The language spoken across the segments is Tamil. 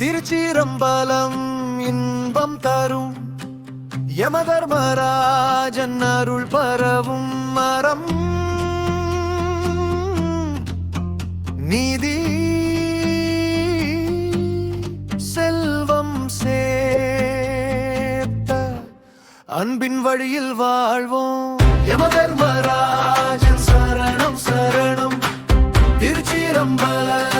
திருச்சிரம்பலம் இன்பம் தரும். யமதர்மராஜன் அருள் பரவும் மரம். நீதி செல்வம் சேர்த்த அன்பின் வழியில் வாழ்வோம். யமதர்மராஜன் சரணம் சரணம். திருச்சிரம்பலம்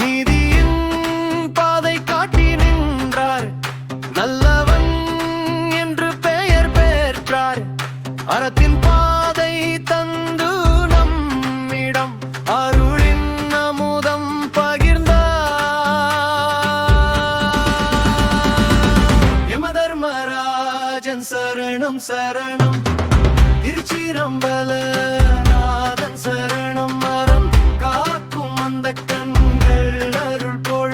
நீதியின் பாதை காட்டி நின்றார். நல்லவன் என்று பெயர் பெற்றார். அறத்தின் பாதை தந்து நம்மிடம் அருளின் அமுதம் பகிர்ந்தார். யமதர்மராஜன் சரணம் சரணம். கண்கள் அருள் பொழியும்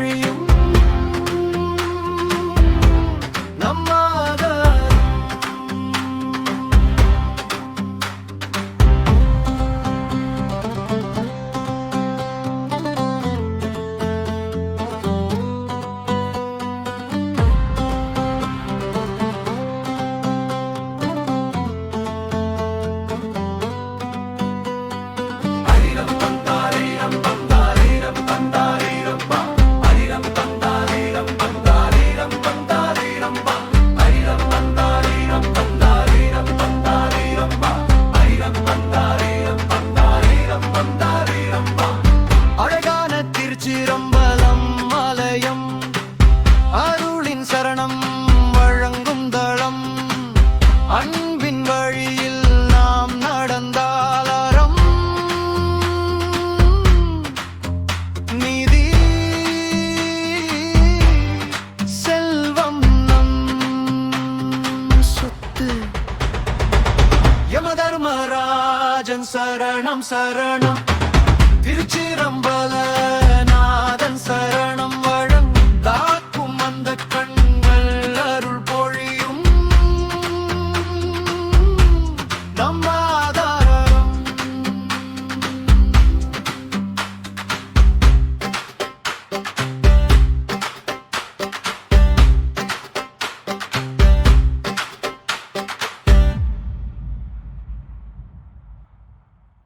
ராஜன் சரணம் சரணம். திருச்சிரம்பலம்